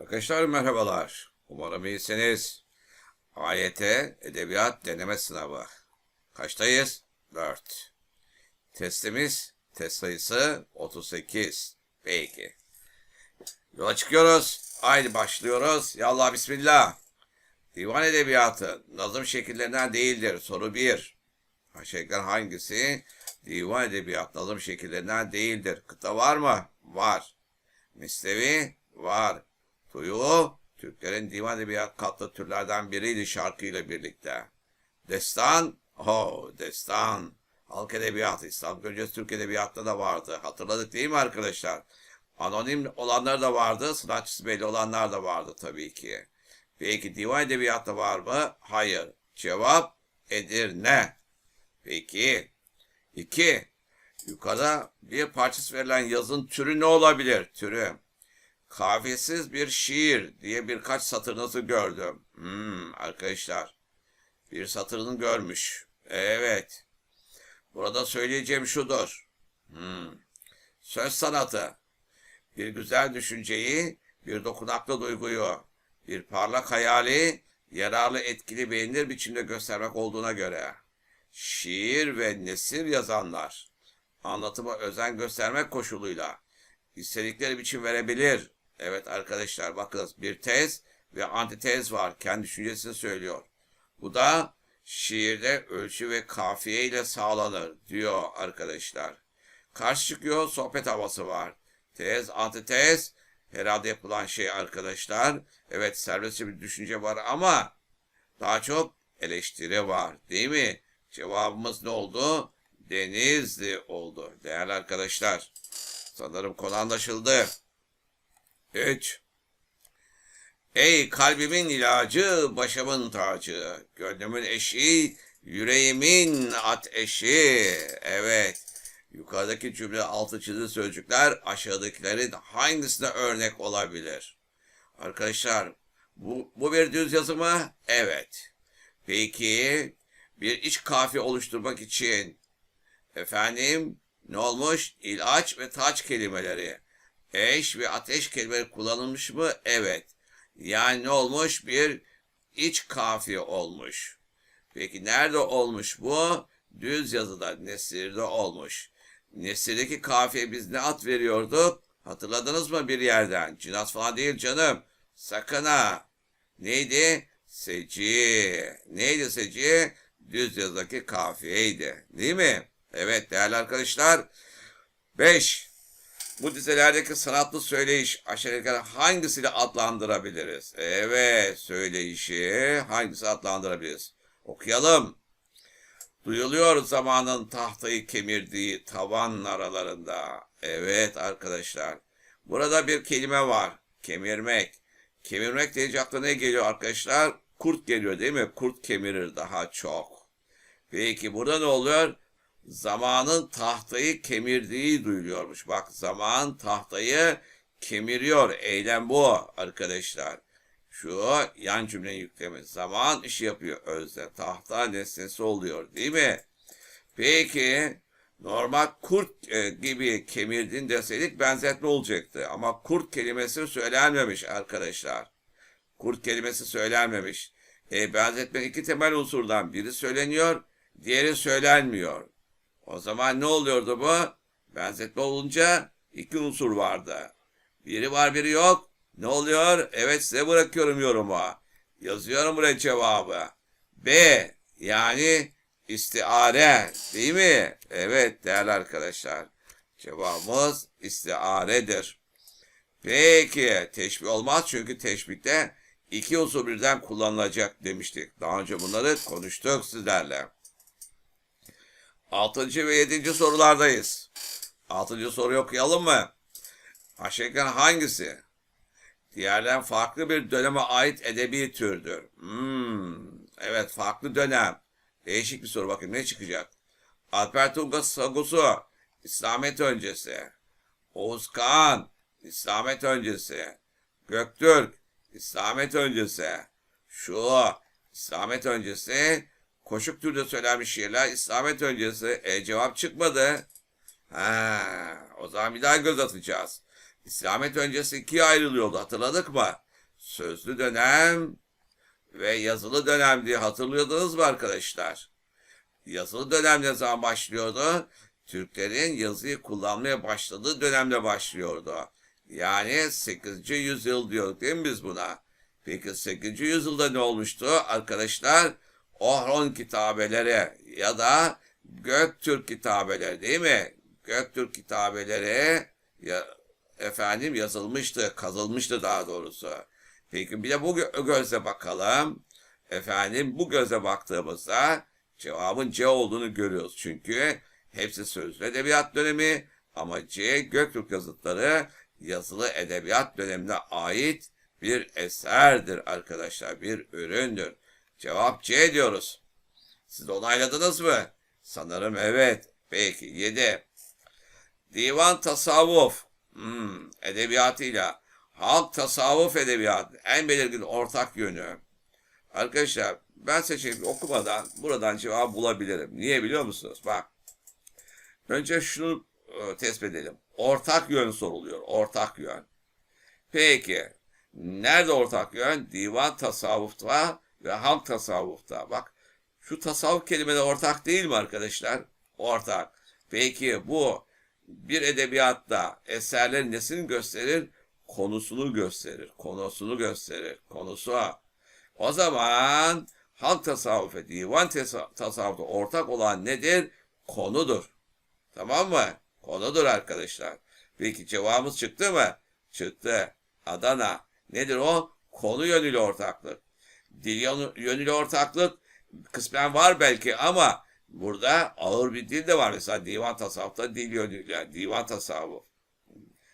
Arkadaşlar merhabalar. Umarım iyisiniz. AYT Edebiyat Deneme Sınavı. Kaçtayız? 4. Testimiz, test sayısı 38. Peki. Yola çıkıyoruz. Haydi başlıyoruz. Yallah bismillah. Divan Edebiyatı nazım şekillerinden değildir. Soru 1. Aşağıdakilerden hangisi divan edebiyat nazım şekillerinden değildir? Kıta var mı? Var. Misnevi var. Tuyu Türklerin divan edebiyat katlı türlerden biriydi şarkıyla birlikte. Destan, oh destan. Halk edebiyatı, İslam öncesi Türk edebiyatta da vardı. Hatırladık değil mi arkadaşlar? Anonim olanlar da vardı, sanatçısı belli olanlar da vardı tabii ki. Peki divan edebiyatta var mı? Hayır. Cevap Edirne. Peki. İki. Yukarıda bir parçası verilen yazın türü ne olabilir? Türü. Kafiyesiz bir şiir diye birkaç satırınızı gördüm. Hmm, arkadaşlar. Bir satırını görmüş. Evet. Burada söyleyeceğim şudur. Hmm. Söz sanatı. Bir güzel düşünceyi, bir dokunaklı duyguyu, bir parlak hayali, yararlı etkili beğenilir biçimde göstermek olduğuna göre. Şiir ve nesir yazanlar, anlatıma özen göstermek koşuluyla istedikleri biçim verebilir. Evet arkadaşlar bakınız bir tez ve antitez var. Kendi düşüncesini söylüyor. Bu da şiirde ölçü ve kafiye ile sağlanır diyor arkadaşlar. Karşı çıkıyor sohbet havası var. Tez, antitez herhalde yapılan şey arkadaşlar. Evet serbestçe bir düşünce var ama daha çok eleştiri var değil mi? Cevabımız ne oldu? Denizli oldu. Değerli arkadaşlar. Sanırım konu anlaşıldı. 3. Ey kalbimin ilacı, başımın tacı, gönlümün eşi, yüreğimin ateşi. Evet. Yukarıdaki cümle altı çizili sözcükler aşağıdakilerin hangisine örnek olabilir? Arkadaşlar bu, bu bir düz yazı mı? Evet. Peki bir iç kafiye oluşturmak için efendim ne olmuş? İlaç ve taç kelimeleri. Eş ve ateş kelimeleri kullanılmış mı? Evet. Yani ne olmuş? Bir iç kafiye olmuş. Peki nerede olmuş bu? Düz yazıda, nesirde olmuş. Nesirdeki kafiye biz ne at veriyorduk? Hatırladınız mı bir yerden? Cinas falan değil canım. Sakın ha. Neydi? Seci. Neydi seci? Düz yazıdaki kafiyeydi. Değil mi? Evet değerli arkadaşlar. 5. Bu dizelerdeki sanatlı söyleyiş aşağıdakilerden hangisiyle adlandırabiliriz? Evet, söyleyişi hangisi adlandırabiliriz? Okuyalım. Duyuluyor zamanın tahtayı kemirdiği tavan aralarında. Evet arkadaşlar. Burada bir kelime var. Kemirmek. Kemirmek deyince aklına ne geliyor arkadaşlar? Kurt geliyor değil mi? Kurt kemirir daha çok. Peki burada ne oluyor? Zamanın tahtayı kemirdiği duyuluyormuş. Bak zaman tahtayı kemiriyor. Eylem bu arkadaşlar. Şu yan cümle yüklemi. Zaman işi yapıyor özde. Tahta nesnesi oluyor değil mi? Peki normal kurt e, gibi kemirdin deseydik benzetme olacaktı. Ama kurt kelimesi söylenmemiş arkadaşlar. Kurt kelimesi söylenmemiş. E, benzetme iki temel unsurdan biri söyleniyor, diğeri söylenmiyor. O zaman ne oluyordu bu? Benzetme olunca iki unsur vardı. Biri var biri yok. Ne oluyor? Evet size bırakıyorum yoruma. Yazıyorum buraya cevabı. B yani istiare değil mi? Evet değerli arkadaşlar. Cevabımız istiaredir. Peki teşbih olmaz çünkü teşbihte iki unsur birden kullanılacak demiştik. Daha önce bunları konuştuk sizlerle. Altıncı ve yedinci sorulardayız. Altıncı soruyu okuyalım mı? Aşağı hangisi? Diğerden farklı bir döneme ait edebi türdür. Hmm, evet farklı dönem. Değişik bir soru bakayım ne çıkacak? Alper Tunga Sagusu, İslamet öncesi. Oğuz Kağan, İslamet öncesi. Göktürk, İslamet öncesi. Şu, İslamet öncesi. Koşuk türde söylenmiş şiirler İslamet öncesi. E cevap çıkmadı. Ha, o zaman bir daha göz atacağız. İslamet öncesi ikiye ayrılıyordu hatırladık mı? sözlü dönem ve yazılı dönem diye hatırlıyordunuz mu arkadaşlar? Yazılı dönem ne zaman başlıyordu? Türklerin yazıyı kullanmaya başladığı dönemde başlıyordu. Yani 8. yüzyıl diyorduk değil mi biz buna? Peki 8. yüzyılda ne olmuştu arkadaşlar? Ohron kitabeleri ya da Göktürk kitabeleri değil mi? Göktürk kitabeleri ya, efendim yazılmıştı, kazılmıştı daha doğrusu. Peki bir de bu gö- gözle bakalım. Efendim bu göze baktığımızda cevabın C olduğunu görüyoruz. Çünkü hepsi sözlü edebiyat dönemi ama C Göktürk yazıtları yazılı edebiyat dönemine ait bir eserdir arkadaşlar. Bir üründür. Cevap C diyoruz. Siz onayladınız mı? Sanırım evet. Peki 7. Divan tasavvuf. Hmm, edebiyatıyla. Halk tasavvuf edebiyatı. En belirgin ortak yönü. Arkadaşlar ben seçeneği okumadan buradan cevabı bulabilirim. Niye biliyor musunuz? Bak. Önce şunu e, tespit edelim. Ortak yön soruluyor. Ortak yön. Peki. Nerede ortak yön? Divan tasavvufta ve halk tasavvufta. Bak şu tasavvuf kelimeleri ortak değil mi arkadaşlar? Ortak. Peki bu bir edebiyatta eserlerin nesini gösterir? Konusunu gösterir. Konusunu gösterir. Konusu. O zaman halk tasavvuf ve divan tasavvufta ortak olan nedir? Konudur. Tamam mı? Konudur arkadaşlar. Peki cevabımız çıktı mı? Çıktı. Adana. Nedir o? Konu yönüyle ortaklık. Dil yönü- yönüyle ortaklık kısmen var belki ama burada ağır bir dil de var. Mesela divan tasavvufta dil yönüyle. Divan tasavvuf.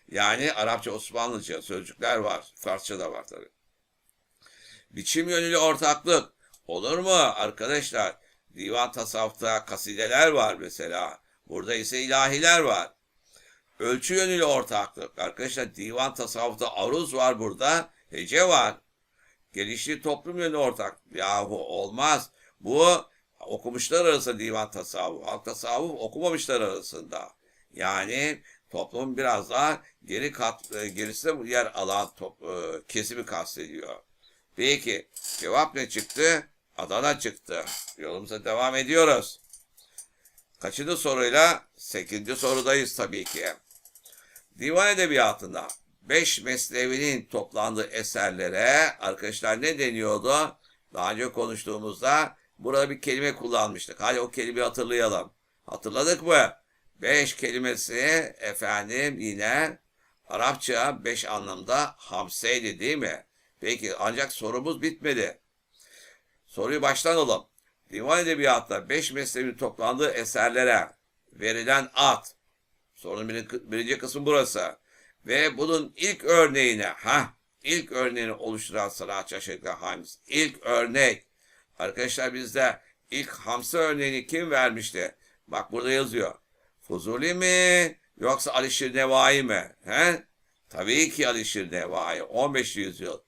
Yani Arapça, Osmanlıca sözcükler var. Farsça da var tabii. Biçim yönüyle ortaklık. Olur mu arkadaşlar? Divan tasavvufta kasideler var mesela. Burada ise ilahiler var. Ölçü yönüyle ortaklık. Arkadaşlar divan tasavvufta aruz var burada. Hece var. Gelişli toplum yönü ortak. Yahu olmaz. Bu okumuşlar arasında divan tasavvuf. Halk tasavvuf okumamışlar arasında. Yani toplum biraz daha geri kat, e, gerisinde yer alan top, e, kesimi kastediyor. Peki cevap ne çıktı? Adana çıktı. Yolumuza devam ediyoruz. Kaçıncı soruyla? Sekizinci sorudayız tabii ki. Divan edebiyatında beş meslevinin toplandığı eserlere arkadaşlar ne deniyordu? Daha önce konuştuğumuzda burada bir kelime kullanmıştık. Hadi o kelimeyi hatırlayalım. Hatırladık mı? Beş kelimesi efendim yine Arapça beş anlamda hamseydi değil mi? Peki ancak sorumuz bitmedi. Soruyu baştan alalım. Divan edebiyatında beş mezhebin toplandığı eserlere verilen ad. Sorunun birinci kısmı burası. Ve bunun ilk örneğine, ha ilk örneğini oluşturan sanatçı aşağıdakiler hangisi? İlk örnek. Arkadaşlar bizde ilk hamsa örneğini kim vermişti? Bak burada yazıyor. Fuzuli mi yoksa Alişir Nevai mi? He? Tabii ki Alişir Nevai. 15. yüzyıl.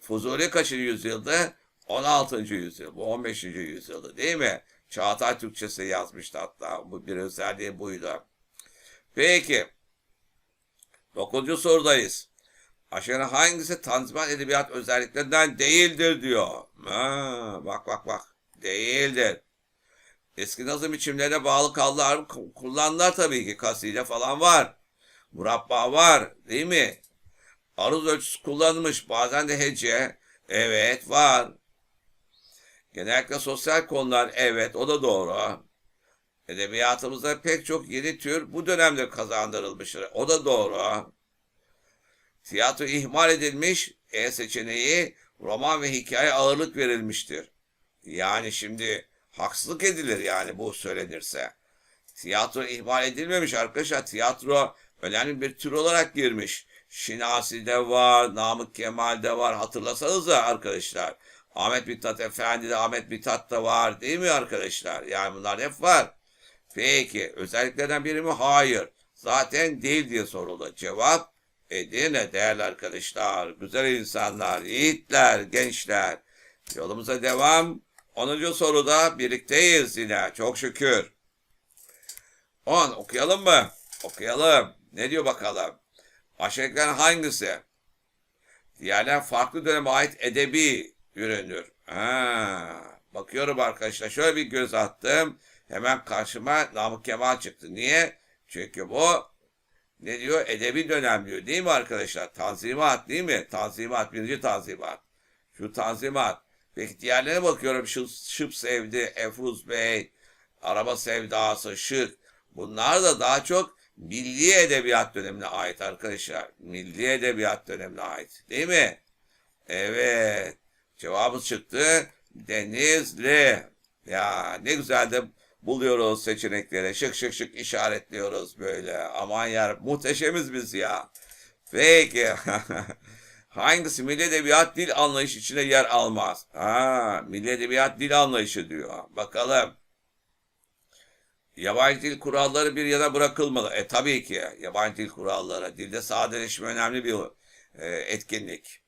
Fuzuli kaçıncı yüzyılda? 16. yüzyıl. Bu 15. yüzyılda değil mi? Çağatay Türkçesi yazmıştı hatta. Bu bir özelliği buydu. Peki. Dokuzuncu sorudayız. Aşağıda hangisi Tanzimat edebiyat özelliklerinden değildir diyor. Ha, bak bak bak. Değildir. Eski nazım biçimlerine bağlı kaldılar, kullandılar tabii ki. Kaside falan var. Murabba var. Değil mi? Aruz ölçüsü kullanılmış. Bazen de hece. Evet var. Genellikle sosyal konular. Evet o da doğru. Edebiyatımızda pek çok yeni tür bu dönemde kazandırılmıştır. O da doğru. Tiyatro ihmal edilmiş. E seçeneği roman ve hikaye ağırlık verilmiştir. Yani şimdi haksızlık edilir yani bu söylenirse. Tiyatro ihmal edilmemiş arkadaşlar. Tiyatro önemli bir tür olarak girmiş. Şinasi'de var, Namık Kemal'de var. Hatırlasanıza arkadaşlar. Ahmet Mithat Efendi de Ahmet Mithat da var değil mi arkadaşlar? Yani bunlar hep var. Peki özelliklerden biri mi? Hayır. Zaten değil diye soruldu. Cevap Edirne değerli arkadaşlar. Güzel insanlar, yiğitler, gençler. Yolumuza devam. 10. soruda birlikteyiz yine. Çok şükür. 10 okuyalım mı? Okuyalım. Ne diyor bakalım? Aşağıdakilerden hangisi? Diğerler farklı döneme ait edebi üründür. Ha, bakıyorum arkadaşlar şöyle bir göz attım. Hemen karşıma Namık Kemal çıktı. Niye? Çünkü bu ne diyor? Edebi dönem diyor değil mi arkadaşlar? Tanzimat değil mi? Tanzimat, birinci tanzimat. Şu tanzimat. Peki diğerlerine bakıyorum. Şu Şıp Sevdi, Efruz Bey, Araba Sevdası, Şık. Bunlar da daha çok milli edebiyat dönemine ait arkadaşlar. Milli edebiyat dönemine ait. Değil mi? Evet. Cevabı çıktı. Denizli. Ya ne güzel de buluyoruz seçenekleri. Şık şık şık işaretliyoruz böyle. Aman yer muhteşemiz biz ya. Peki. Hangisi milli edebiyat dil anlayışı içine yer almaz? Ha, milli edebiyat dil anlayışı diyor. Bakalım. Yabancı dil kuralları bir yana bırakılmalı. E tabii ki yabancı dil kuralları. Dilde sadeleşme önemli bir e, etkinlik.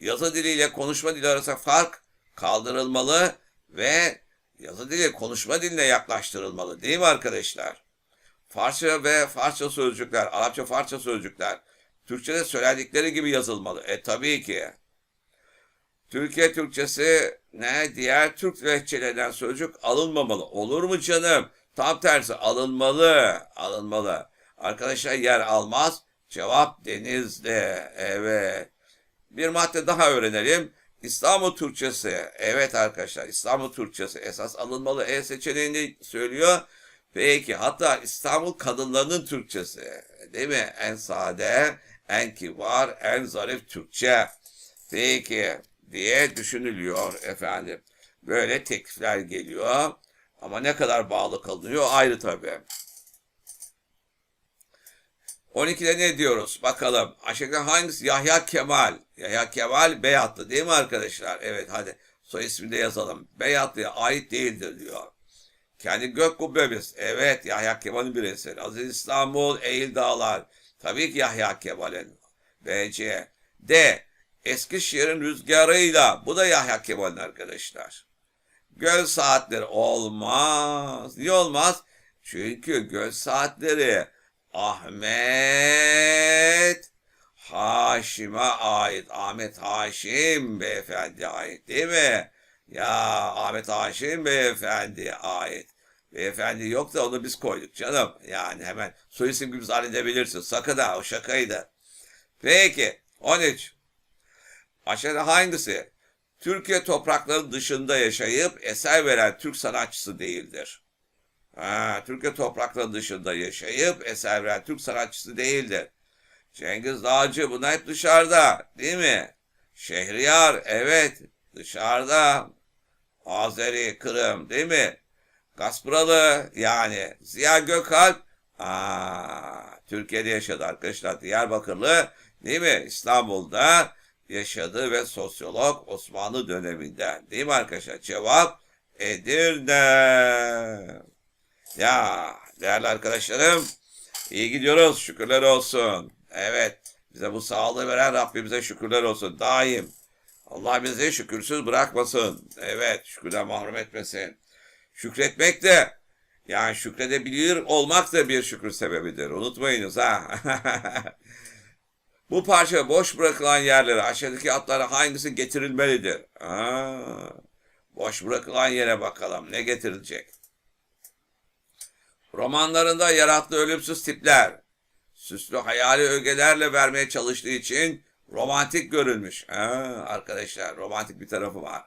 Yazı diliyle konuşma dili arasında fark kaldırılmalı ve yazı dili konuşma diline yaklaştırılmalı. Değil mi arkadaşlar? Farsça ve Farsça sözcükler, Arapça Farsça sözcükler Türkçe'de söyledikleri gibi yazılmalı. E tabii ki. Türkiye Türkçesi ne diğer Türk lehçelerinden sözcük alınmamalı. Olur mu canım? Tam tersi alınmalı. Alınmalı. Arkadaşlar yer almaz. Cevap Denizli. Evet. Bir madde daha öğrenelim. İstanbul Türkçesi. Evet arkadaşlar İstanbul Türkçesi esas alınmalı. E seçeneğini söylüyor. Peki hatta İstanbul kadınlarının Türkçesi. Değil mi? En sade, en kibar, en zarif Türkçe. Peki diye düşünülüyor efendim. Böyle teklifler geliyor. Ama ne kadar bağlı kalınıyor ayrı tabii. 12'de ne diyoruz? Bakalım. Aşağıda hangisi? Yahya Kemal. Yahya Kemal Beyatlı değil mi arkadaşlar? Evet hadi soy ismini de yazalım. Beyatlı'ya ait değildir diyor. Kendi gök kubbemiz. Evet Yahya Kemal'in bir eseri. Aziz İstanbul, Eğil Dağlar. Tabii ki Yahya Kemal'in. BC. D. Eskişehir'in rüzgarıyla. Bu da Yahya Kemal'in arkadaşlar. Göl saatleri olmaz. Niye olmaz? Çünkü göl saatleri Ahmet Haşim'e ait. Ahmet Haşim beyefendi ait değil mi? Ya Ahmet Haşim beyefendi ait. Beyefendi yok da onu biz koyduk canım. Yani hemen soy isim gibi zannedebilirsin. Sakın ha o şakaydı. Peki 13. Aşağıda hangisi? Türkiye toprakları dışında yaşayıp eser veren Türk sanatçısı değildir. Türkiye toprakları dışında yaşayıp eser veren Türk sanatçısı değildir. Cengiz Dağcı bunlar hep dışarıda değil mi? Şehriyar evet dışarıda. Azeri, Kırım değil mi? Gaspıralı yani Ziya Gökalp aa, Türkiye'de yaşadı arkadaşlar. Diyarbakırlı değil mi? İstanbul'da yaşadı ve sosyolog Osmanlı döneminde. Değil mi arkadaşlar? Cevap Edirne. Ya değerli arkadaşlarım iyi gidiyoruz. Şükürler olsun. Evet bize bu sağlığı veren Rabbimize şükürler olsun. Daim. Allah bizi şükürsüz bırakmasın. Evet şükürden mahrum etmesin. Şükretmek de yani şükredebilir olmak da bir şükür sebebidir. Unutmayınız ha. Bu parça boş bırakılan yerlere aşağıdaki atlara hangisi getirilmelidir? Aa, boş bırakılan yere bakalım ne getirilecek? Romanlarında yarattığı ölümsüz tipler, süslü hayali ögelerle vermeye çalıştığı için romantik görülmüş. Ha, arkadaşlar romantik bir tarafı var.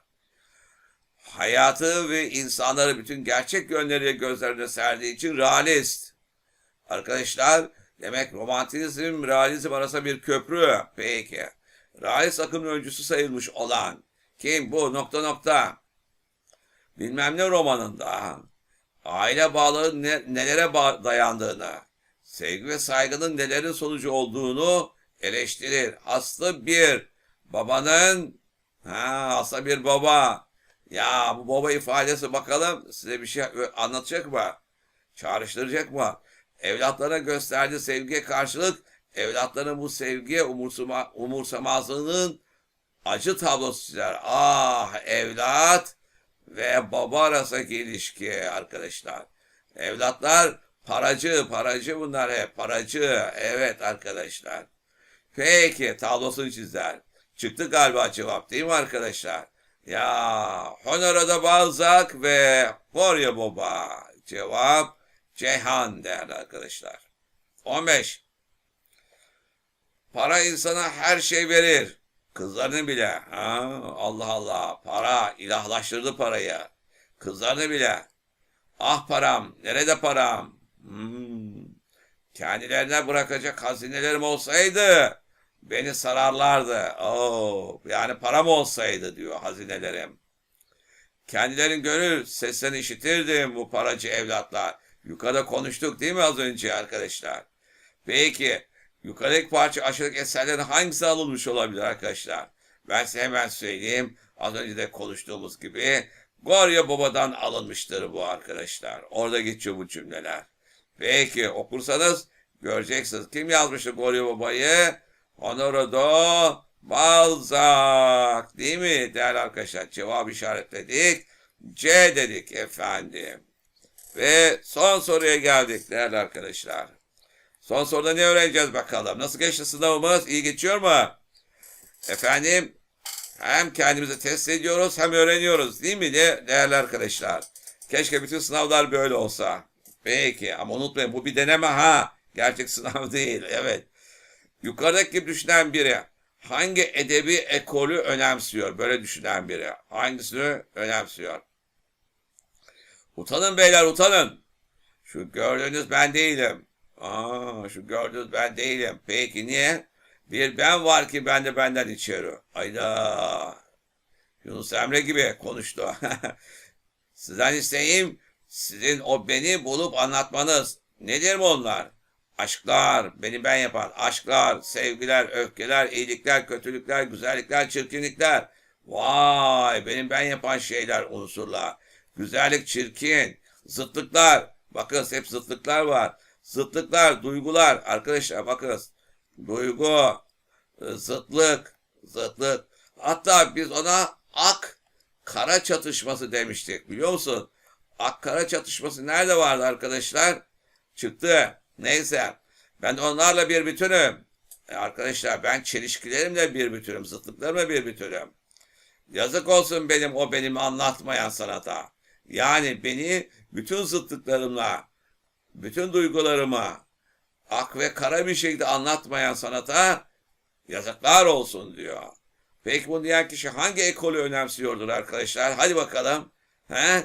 Hayatı ve insanları bütün gerçek yönleriyle gözlerine serdiği için realist. Arkadaşlar demek romantizm realizm arasında bir köprü. Peki. Realist akımın öncüsü sayılmış olan kim bu nokta nokta bilmem ne romanında aile bağları ne, nelere bağ- dayandığını, sevgi ve saygının nelerin sonucu olduğunu eleştirir. Aslı bir babanın ha aslı bir baba. Ya bu baba ifadesi bakalım size bir şey anlatacak mı? Çağrıştıracak mı? Evlatlara gösterdiği sevgiye karşılık evlatların bu sevgiye umursama, umursamazlığının acı tablosu çizer. Ah evlat ve baba arasındaki ilişki arkadaşlar. Evlatlar paracı, paracı bunlar hep paracı. Evet arkadaşlar. Peki tablosunu çizer. Çıktı galiba cevap değil mi arkadaşlar? Ya Honorada Balzac ve Borya Baba. Cevap Ceyhan değerli arkadaşlar. 15. Para insana her şey verir. Kızlarını bile. Ha, Allah Allah. Para ilahlaştırdı parayı. Kızlarını bile. Ah param. Nerede param? Hmm. Kendilerine bırakacak hazinelerim olsaydı beni sararlardı. Oo, yani param olsaydı diyor hazinelerim. Kendilerin gönül seslerini işitirdim bu paracı evlatlar. Yukarıda konuştuk değil mi az önce arkadaşlar? Peki yukarıdaki parça aşağıdaki eserlerin hangisi alınmış olabilir arkadaşlar? Ben size hemen söyleyeyim. Az önce de konuştuğumuz gibi Gorya Baba'dan alınmıştır bu arkadaşlar. Orada geçiyor bu cümleler. Peki okursanız göreceksiniz. Kim yazmıştı Gorya Baba'yı? Honorado Balzac. Değil mi değerli arkadaşlar? Cevap işaretledik. C dedik efendim. Ve son soruya geldik değerli arkadaşlar. Son soruda ne öğreneceğiz bakalım? Nasıl geçti sınavımız? İyi geçiyor mu? Efendim hem kendimizi test ediyoruz hem öğreniyoruz değil mi de değerli arkadaşlar? Keşke bütün sınavlar böyle olsa. Peki ama unutmayın bu bir deneme ha. Gerçek sınav değil. Evet. Yukarıdaki gibi düşünen biri hangi edebi ekolü önemsiyor? Böyle düşünen biri hangisini önemsiyor? Utanın beyler utanın. Şu gördüğünüz ben değilim. Aa, şu gördüğünüz ben değilim. Peki niye? Bir ben var ki ben de benden içeri. Ayda. Yunus Emre gibi konuştu. Sizden isteğim sizin o beni bulup anlatmanız. Nedir mi onlar? Aşklar, beni ben yapan aşklar, sevgiler, öfkeler, iyilikler, kötülükler, güzellikler, çirkinlikler. Vay, benim ben yapan şeyler, unsurlar. Güzellik, çirkin, zıtlıklar. Bakın hep zıtlıklar var. Zıtlıklar, duygular. Arkadaşlar bakın. Duygu, zıtlık, zıtlık. Hatta biz ona ak kara çatışması demiştik. Biliyor musun? Ak kara çatışması nerede vardı arkadaşlar? Çıktı. Neyse. Ben onlarla bir bütünüm. E arkadaşlar ben çelişkilerimle bir bütünüm. Zıtlıklarımla bir bütünüm. Yazık olsun benim o benim anlatmayan sanata. Yani beni bütün zıtlıklarımla, bütün duygularıma ak ve kara bir şekilde anlatmayan sanata yazıklar olsun diyor. Peki bunu diyen kişi hangi ekolü önemsiyordur arkadaşlar? Hadi bakalım. He?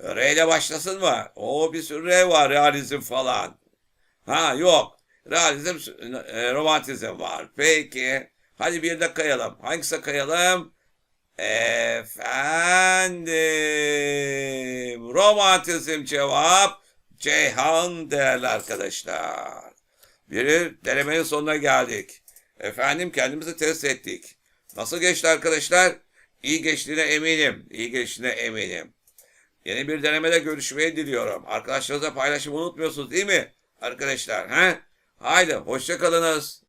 R ile başlasın mı? O bir sürü R var, realizm falan. Ha yok. Realizm, e, romantizm var. Peki. Hadi bir de kayalım. Hangisi kayalım? Efendim. Romantizm cevap. Ceyhan değerli arkadaşlar. Bir denemenin sonuna geldik. Efendim kendimizi test ettik. Nasıl geçti arkadaşlar? İyi geçtiğine eminim. İyi geçtiğine eminim. Yeni bir denemede görüşmeyi diliyorum. Arkadaşlarınızla paylaşımı unutmuyorsunuz değil mi? Arkadaşlar. He? Haydi hoşça kalınız.